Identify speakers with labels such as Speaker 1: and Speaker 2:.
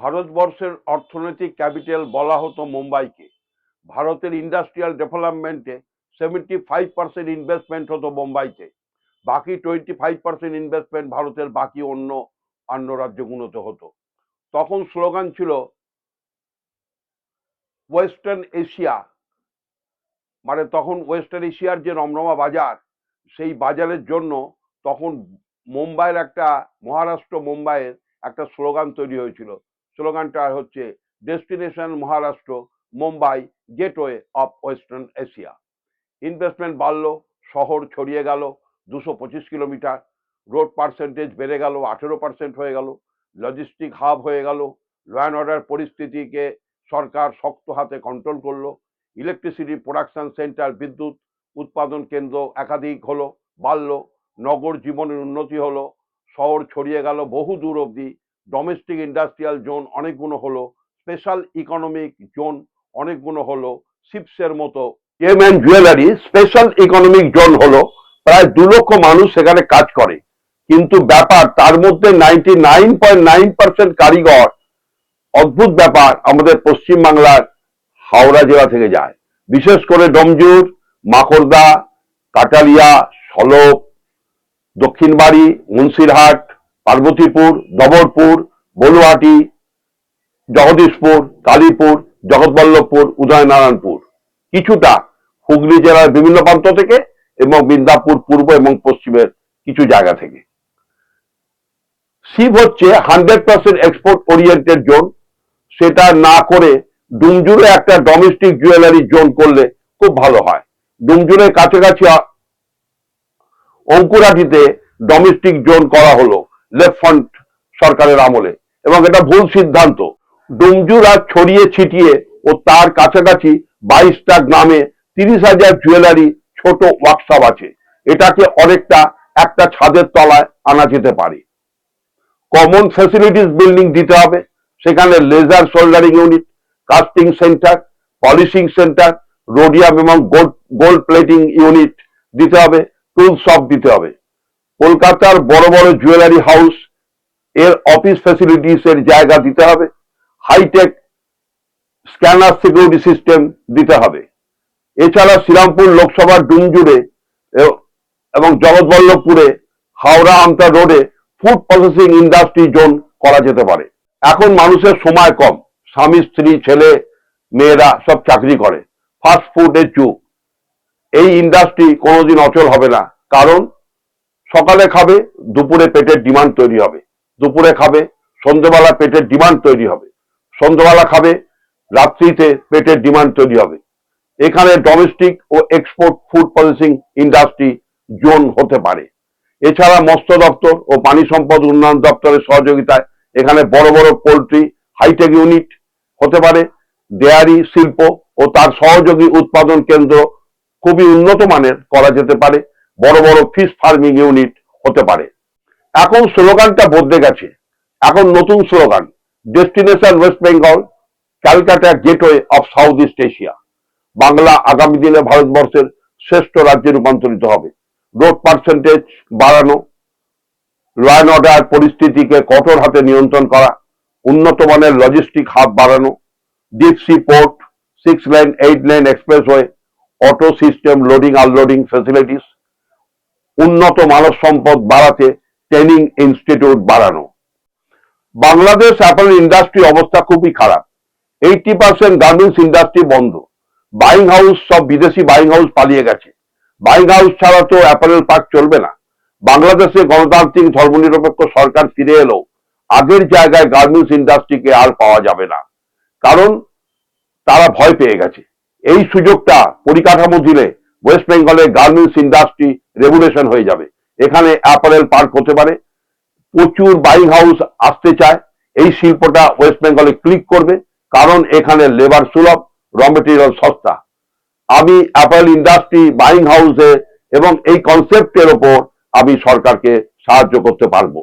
Speaker 1: ভারতবর্ষের অর্থনৈতিক ক্যাপিটাল বলা হতো মুম্বাইকে। ভারতের ইন্ডাস্ট্রিয়াল ডেভেলপমেন্টে সেভেন্টি ফাইভ পার্সেন্ট ইনভেস্টমেন্ট হতো মুম্বাইতে। বাকি টোয়েন্টি ফাইভ পার্সেন্ট ইনভেস্টমেন্ট ভারতের বাকি অন্য অন্য রাজ্যগুলোতে হতো। তখন স্লোগান ছিল ওয়েস্টার্ন এশিয়া মানে তখন ওয়েস্টার্ন এশিয়ার যে রমরমা বাজার, সেই বাজারের জন্য তখন মুম্বাইয়ের একটা, মহারাষ্ট্র মুম্বাইয়ের একটা স্লোগান তৈরি হয়েছিল স্লোগানটা হচ্ছে destination Maharashtra, Mumbai, gateway of western Asia. Investment বাড়লো, শহর ছড়িয়ে গেল, দুশো পঁচিশ কিলোমিটার। রোড পার্সেন্টেজ বেড়ে গেল, আঠেরো পার্সেন্ট হয়ে গেল, লজিস্টিক হাব হয়ে গেল, ল অ্যান্ড অর্ডার পরিস্থিতিকে সরকার শক্ত হাতে কন্ট্রোল করল ইলেকট্রিসিটি প্রোডাকশন সেন্টার বিদ্যুৎ উৎপাদন কেন্দ্র একাধিক হলো, বাড়লো, নগর জীবনের উন্নতি হলো, শহর ছড়িয়ে গেল বহু দূর অবধি ডোমেস্টিক ইন্ডাস্ট্রিয়াল জোন অনেকগুলো হলো স্পেশাল ইকোনমিক জোন অনেকগুলো হলো শিপসের মতো gem and jewellery special economic zone হলো, প্রায় দু লক্ষ মানুষ সেখানে কাজ করে। কিন্তু ব্যাপার, তার মধ্যে ninety nine point nine percent কারিগর। অদ্ভুত ব্যাপার, আমাদের পশ্চিম বাংলার হাওড়া জেলা থেকে যায়। বিশেষ করে ডমজুর মাকড়দা কাটালিয়া, সলপ, দক্ষিণবাড়ি, মুন্সিরহাট পার্বতীপুর দবরপুর বলুয়াটি জগদীশপুর, কালীপুর, জগৎবল্লভপুর, উদয়নারায়ণপুর। কিছুটা হুগলি জেলার বিভিন্ন প্রান্ত থেকে এবং বিন্দাপুর পূর্ব এবং পশ্চিমের কিছু জায়গা থেকে। শিব হচ্ছে hundred percent export oriented zone সেটা না করে ডুমজুরে একটা ডোমেস্টিক জুয়েলারি জোন করলে খুব ভালো হয়। ডুমজুরের কাছাকাছি অঙ্কুরাটিতে ডোমেস্টিক জোন করা হলো। লেফট ফ্রন্ট সরকারের আমলে। এবং এটা ভুল সিদ্ধান্ত। ডুমজুর ছড়িয়ে ছিটিয়ে ও তার কাছাকাছি বাইশটা গ্রামে তিরিশ হাজার জুয়েলারি ছোট ওয়ার্কশপ আছে। এটাকে অনেকটা একটা ছাদের তলায় আনা যেতে পারে। কমন ফ্যাসিলিটিস বিল্ডিং দিতে হবে। সেখানে laser soldering unit, casting centre, polishing centre, rhodium এবং গোল্ড গোল্ড প্লেটিং ইউনিট দিতে হবে টুল শপ দিতে হবে। কলকাতার বড় বড় জুয়েলারি হাউস এর অফিস ফ্যাসিলিটিস এর জায়গা দিতে হবে। হাইটেক স্ক্যানার সিকিউরিটি সিস্টেম দিতে হবে। এছাড়া শ্রীরামপুর লোকসভার ডুমজুড়ে এবং জগৎবল্লভপুরে, হাওড়া আমতা রোডে ফুড প্রসেসিং ইন্ডাস্ট্রি জোন করা যেতে পারে। এখন মানুষের সময় কম। স্বামী, স্ত্রী, ছেলে, মেয়েরা সব চাকরি করে। ফাস্ট ফুডের যুগ। এই ইন্ডাস্ট্রি কোনোদিন অচল হবে না। কারণ সকালে খাবে, দুপুরে পেটের ডিমান্ড তৈরি হবে। দুপুরে খাবে সন্ধ্যেবেলা পেটের ডিমান্ড তৈরি হবে। সন্ধ্যেবেলা খাবে, রাত্রিতে পেটের ডিমান্ড তৈরি হবে। এখানে ডোমেস্টিক ও export food processing industry zone হতে পারে। এছাড়া মৎস্য দপ্তর ও পানি সম্পদ উন্নয়ন দপ্তরের সহযোগিতায় এখানে বড় বড় পোলট্রি হাইটেক ইউনিট হতে পারে, ডেয়ারি, শিল্প ও তার সহযোগী উৎপাদন কেন্দ্র খুবই উন্নত মানের করা যেতে পারে। বড় বড় ফিশ ফার্মিং ইউনিট হতে পারে। এখন স্লোগানটা বদলে গেছে। এখন নতুন slogan destination West Bengal Calcutta gateway of South East Asia Bangla আগামী দিনে ভারতবর্ষের শ্রেষ্ঠ রাজ্যে রূপান্তরিত হবে। রোড পার্সেন্টেজ বাড়ানো ল অ্যান্ড অর্ডার পরিস্থিতিকে কঠোর হাতে নিয়ন্ত্রণ করা, উন্নত মানের লজিস্টিক হাব বাড়ানো deep sea port six lane eight lane expressway auto system loading unloading facilities উন্নত মানব সম্পদ বাড়াতে ট্রেনিং ইনস্টিটিউট বাড়ানো। বাংলাদেশ অ্যাপেল ইন্ডাস্ট্রি অবস্থা খুবই খারাপ। এইটি পার্সেন্ট গার্মেন্টস ইন্ডাস্ট্রি বন্ধ। বাইং হাউস, সব বিদেশি বাইং হাউস পালিয়ে গেছে। বাইং হাউস ছাড়া তো অ্যাপারেল পার্ক চলবে না। বাংলাদেশে গণতান্ত্রিক ধর্মনিরপেক্ষ সরকার ফিরে এলেও আগের জায়গায় গার্মেন্টস ইন্ডাস্ট্রিকে আর পাওয়া যাবে না। কারণ তারা ভয় পেয়ে গেছে। এই সুযোগটা পরিকাঠামো দিলে ওয়েস্ট বেঙ্গলের গার্মেন্টস ইন্ডাস্ট্রি রেগুলেশন হয়ে যাবে। এখানে অ্যাপারেল পার্ক হতে পারে। প্রচুর বাইং হাউস আসতে চায়। এই শিল্পটা ওয়েস্ট বেঙ্গলে ক্লিক করবে। কারণ এখানে লেবার সুলভ র মেটেরিয়াল সস্তা। আমি অ্যাপেল ইন্ডাস্ট্রি বাইং হাউসে এবং এই কনসেপ্টের ওপর আমি সরকারকে সাহায্য করতে পারব।